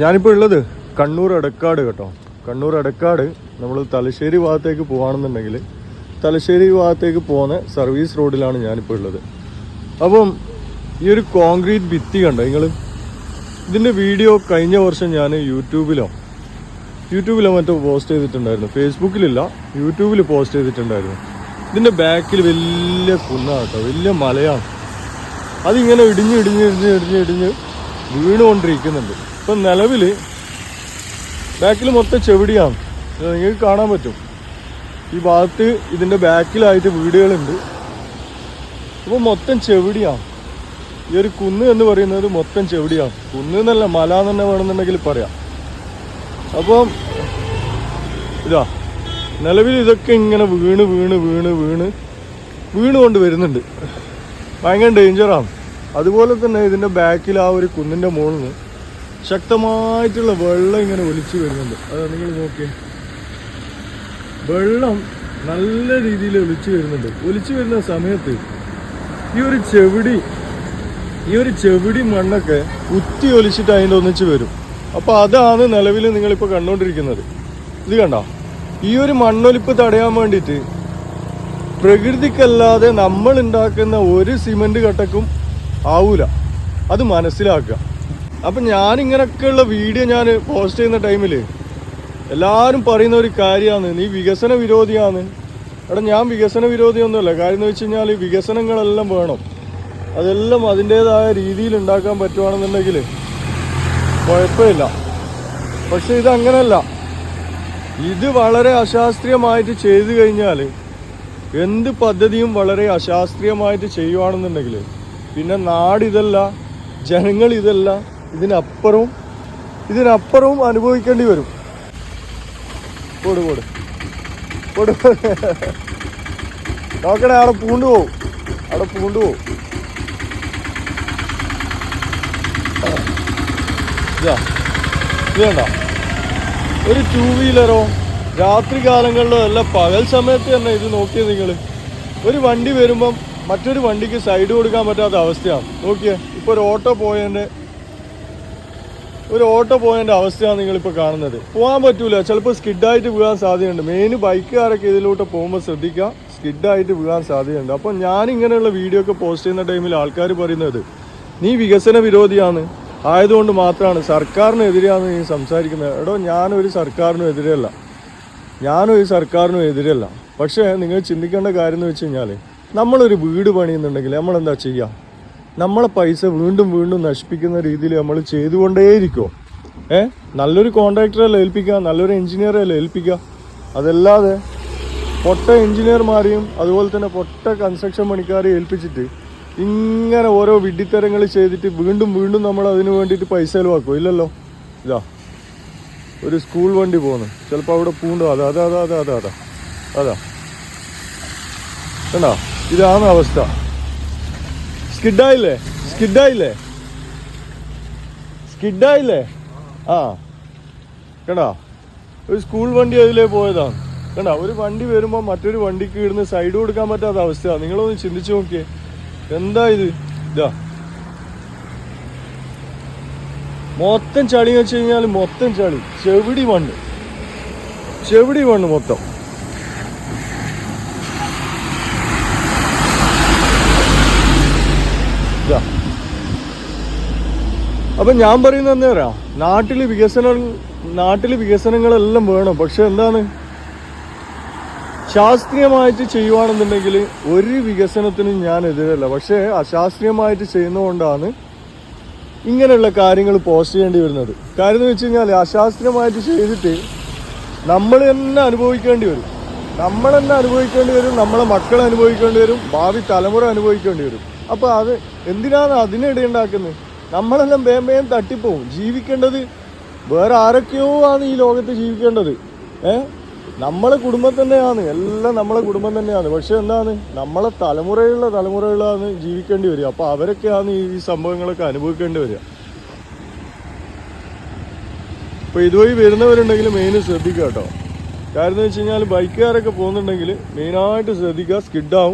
ഞാനിപ്പോൾ ഉള്ളത് കണ്ണൂർ എടക്കാട് കേട്ടോ. കണ്ണൂർ എടക്കാട് നമ്മൾ തലശ്ശേരി ഭാഗത്തേക്ക് പോവാണെന്നുണ്ടെങ്കിൽ തലശ്ശേരി ഭാഗത്തേക്ക് പോകുന്ന സർവീസ് റോഡിലാണ് ഞാനിപ്പോൾ ഉള്ളത്. അപ്പം ഈ ഒരു കോൺക്രീറ്റ് ഭിത്തി കണ്ടോ നിങ്ങൾ ഇതിന്റെ വീഡിയോ കഴിഞ്ഞ വർഷം ഞാൻ യൂട്യൂബിലോ യൂട്യൂബിലോ മറ്റോ പോസ്റ്റ് ചെയ്തിട്ടുണ്ടായിരുന്നു. ഫേസ്ബുക്കിലില്ല യൂട്യൂബിൽ പോസ്റ്റ് ചെയ്തിട്ടുണ്ടായിരുന്നു. ഇതിന്റെ ബാക്കിൽ വലിയ കുന്നാണ് കേട്ടോ വലിയ മലയാണ്. അതിങ്ങനെ ഇടിഞ്ഞ് ഇടിഞ്ഞ് ഇടിഞ്ഞ് ഇടിഞ്ഞ് ഇടിഞ്ഞ് വീണുകൊണ്ടിരിക്കുന്നുണ്ട്. ഇപ്പം നിലവിൽ ബാക്കിൽ മൊത്തം ചെവിടിയാണ്. നിങ്ങൾക്ക് കാണാൻ പറ്റും. ഈ ഭാഗത്ത് ഇതിന്റെ ബാക്കിലായിട്ട് വീടുകളുണ്ട്. അപ്പോൾ മൊത്തം ചെവിടിയാണ്. ഈ ഒരു കുന്ന് എന്ന് പറയുന്നത് മൊത്തം ചെവിടിയാണ്. കുന്ന് എന്നല്ല മല തന്നെ വേണമെന്നുണ്ടെങ്കിൽ പറയാം. അപ്പം ഇതാ നിലവിൽ ഇതൊക്കെ ഇങ്ങനെ വീണ് വീണ് വീണ് വീണ് വീണുകൊണ്ട് വരുന്നുണ്ട്. ഭയങ്കര ഡേഞ്ചറാണ് അതുപോലെ തന്നെ ഇതിന്റെ ബാക്കിൽ ആ ഒരു കുന്നിന്റെ മുകളിൽ നിന്ന് ശക്തമായിട്ടുള്ള വെള്ളം ഇങ്ങനെ ഒലിച്ചു വരുന്നുണ്ട്. അത് നിങ്ങൾ നോക്കിയേ വെള്ളം നല്ല രീതിയിൽ ഒലിച്ചു വരുന്നുണ്ട്. ഒലിച്ചു വരുന്ന സമയത്ത് ഈ ഒരു ചെവിടി ഈ ഒരു ചെവിടി മണ്ണൊക്കെ കുത്തി ഒലിച്ചിട്ട് അതിന്റെ ഒന്നിച്ച് വരും. അപ്പോൾ അതാണ് നിലവിൽ നിങ്ങളിപ്പോൾ കണ്ടുകൊണ്ടിരിക്കുന്നത് ഇത് കണ്ടോ? ഈ ഒരു മണ്ണൊലിപ്പ് തടയാൻ വേണ്ടിയിട്ട് പ്രകൃതിക്കല്ലാതെ നമ്മൾ ഉണ്ടാക്കുന്ന ഒരു സിമന്റ് കട്ടക്കും ആവൂല. അത് മനസ്സിലാക്കുക. അപ്പം ഞാനിങ്ങനൊക്കെയുള്ള വീഡിയോ ഞാൻ പോസ്റ്റ് ചെയ്യുന്ന ടൈമിൽ എല്ലാവരും പറയുന്ന ഒരു കാര്യമാണ് നീ വികസന വിരോധിയാണ്. എടാ ഞാൻ വികസന വിരോധിയൊന്നുമല്ല. കാര്യം എന്ന് വെച്ച് കഴിഞ്ഞാൽ വികസനങ്ങളെല്ലാം വേണം. അതെല്ലാം അതിന്റേതായ രീതിയിൽ ഉണ്ടാക്കാൻ പറ്റുവാണെന്നുണ്ടെങ്കിൽ കുഴപ്പമില്ല. പക്ഷെ ഇതങ്ങനല്ല. ഇത് വളരെ അശാസ്ത്രീയമായിട്ട് ചെയ്തു കഴിഞ്ഞാൽ എന്ത് പദ്ധതിയും വളരെ അശാസ്ത്രീയമായിട്ട് ചെയ്യുവാണെന്നുണ്ടെങ്കിൽ പിന്നെ നാടിതല്ല ജനങ്ങൾ ഇതല്ല ഇതിനപ്പുറവും ഇതിനപ്പുറവും അനുഭവിക്കേണ്ടി വരും. പോട് പോട്. പോട്. നോക്കണേ അവിടെ പൂണ്ടു പോവും. അവിടെ പൂണ്ടു പോവും. ഇതാ ഒരു ടൂ വീലറോ രാത്രി കാലങ്ങളിലോ അല്ല പകൽ സമയത്ത് തന്നെ ഇത് നോക്കിയത് നിങ്ങൾ ഒരു വണ്ടി വരുമ്പം മറ്റൊരു വണ്ടിക്ക് സൈഡ് കൊടുക്കാൻ പറ്റാത്ത അവസ്ഥയാണ്. നോക്കിയേ ഇപ്പോൾ ഒരു ഓട്ടോ പോയതിന്റെ ഒരു ഓട്ടോ പോയതിന്റെ അവസ്ഥയാണ് നിങ്ങളിപ്പോൾ കാണുന്നത്. പോകാൻ പറ്റൂല. ചിലപ്പോൾ സ്കിഡായിട്ട് വീഴാൻ സാധ്യതയുണ്ട്. മെയിൻ ബൈക്കുകാരൊക്കെ ഇതിലോട്ട് പോകുമ്പോൾ ശ്രദ്ധിക്കുക. സ്കിഡായിട്ട് വീഴാൻ സാധ്യതയുണ്ട്. അപ്പോൾ ഞാൻ ഇങ്ങനെയുള്ള വീഡിയോ ഒക്കെ പോസ്റ്റ് ചെയ്യുന്ന ടൈമിൽ ആൾക്കാർ പറയുന്നത് നീ വികസന വിരോധിയാണ്. ആയതുകൊണ്ട് മാത്രമാണ് സർക്കാരിനെതിരെയാണ് നീ സംസാരിക്കുന്നത്. എടോ ഞാനൊരു സർക്കാരിനും എതിരെയല്ല ഞാനൊരു സർക്കാരിനും എതിരല്ല. പക്ഷേ നിങ്ങൾ ചിന്തിക്കേണ്ട കാര്യം എന്ന് വെച്ച് കഴിഞ്ഞാൽ നമ്മളൊരു വീട് പണിയുന്നുണ്ടെങ്കിൽ നമ്മളെന്താ ചെയ്യുക നമ്മളെ പൈസ വീണ്ടും വീണ്ടും നശിപ്പിക്കുന്ന രീതിയിൽ നമ്മൾ ചെയ്തുകൊണ്ടേയിരിക്കും? ഏ? നല്ലൊരു കോൺട്രാക്ടറല്ലേ ഏൽപ്പിക്കുക? നല്ലൊരു എഞ്ചിനീയറല്ലേ ഏൽപ്പിക്കുക? അതല്ലാതെ പൊട്ട എഞ്ചിനീയർമാരെയും അതുപോലെ തന്നെ പൊട്ട കൺസ്ട്രക്ഷൻ പണിക്കാരെയും ഏൽപ്പിച്ചിട്ട് ഇങ്ങനെ ഓരോ വിഡ്ഢിത്തരങ്ങൾ ചെയ്തിട്ട് വീണ്ടും വീണ്ടും നമ്മൾ അതിന് വേണ്ടിയിട്ട് പൈസ ചിലവാക്കും? ഇല്ലല്ലോ. ഇതാ ഒരു സ്കൂൾ വണ്ടി പോകുന്നു ചിലപ്പോൾ അവിടെ പൂണ്ടോ. അതാ അതാ അതാ അതാ അതാ അതാ അതാ. കണ്ടോ? ഇതാണ് അവസ്ഥ. സ്കിഡായില്ലേ? സ്കിഡായില്ലേ? സ്കിഡായില്ലേ? ആ. കണ്ടോ ഒരു സ്കൂൾ വണ്ടി അതിലേ പോയതാണ് കണ്ടോ ഒരു വണ്ടി വരുമ്പോൾ മറ്റൊരു വണ്ടിക്ക് ഇടുന്ന് സൈഡ് കൊടുക്കാൻ പറ്റാത്ത അവസ്ഥയാണ് നിങ്ങളൊന്ന് ചിന്തിച്ചു നോക്കിയേ. എന്താ ഇത്? ഇതാ. മൊത്തം ചളി വെച്ച് കഴിഞ്ഞാൽ മൊത്തം ചളി. ചെവിടി മണ്ണ്. ചെവിടി മണ്ണ് മൊത്തം. ഇതാ. അപ്പൊ ഞാൻ പറയുന്നത് എന്താ പറയാ? നാട്ടിൽ വികസനം നാട്ടിൽ വികസനങ്ങളെല്ലാം വേണം. പക്ഷെ എന്താണ്? ശാസ്ത്രീയമായിട്ട് ചെയ്യുവാണെന്നുണ്ടെങ്കിൽ ഒരു വികസനത്തിനും ഞാൻ എതിരല്ല. പക്ഷേ അശാസ്ത്രീയമായിട്ട് ചെയ്യുന്നതുകൊണ്ടാണ് ഇങ്ങനെയുള്ള കാര്യങ്ങൾ പോസ്റ്റ് ചെയ്യേണ്ടി വരുന്നത്. കാര്യം എന്ന് വെച്ച് കഴിഞ്ഞാൽ അശാസ്ത്രീയമായിട്ട് ചെയ്തിട്ട് നമ്മൾ തന്നെ അനുഭവിക്കേണ്ടി വരും. നമ്മൾ തന്നെ അനുഭവിക്കേണ്ടി വരും നമ്മളെ മക്കൾ അനുഭവിക്കേണ്ടി വരും ഭാവി തലമുറ അനുഭവിക്കേണ്ടി വരും. അപ്പോൾ അത് എന്തിനാണ് അതിനിടയുണ്ടാക്കുന്നത് നമ്മളെല്ലാം വേം വേം തട്ടിപ്പോവും. ജീവിക്കേണ്ടത് വേറെ ആരൊക്കെയോ ആണ് ഈ ലോകത്ത് ജീവിക്കേണ്ടത്. ഏ? നമ്മളെ കുടുംബം തന്നെയാണ്. എല്ലാം നമ്മളെ കുടുംബം തന്നെയാണ്. പക്ഷെ എന്താണ്? നമ്മളെ തലമുറയുള്ള തലമുറകളാണ് ജീവിക്കേണ്ടി വരിക. അപ്പോൾ അവരൊക്കെയാണ് ഈ സംഭവങ്ങളൊക്കെ അനുഭവിക്കേണ്ടി വരിക. അപ്പോൾ ഇതുവഴി വരുന്നവരുണ്ടെങ്കിൽ മെയിൻ ശ്രദ്ധിക്കുക കേട്ടോ. കാരണം എന്ന് വെച്ച് കഴിഞ്ഞാൽ ബൈക്കുകാരൊക്കെ പോകുന്നുണ്ടെങ്കിൽ മെയിനായിട്ട് ശ്രദ്ധിക്കുക. സ്കിഡാവും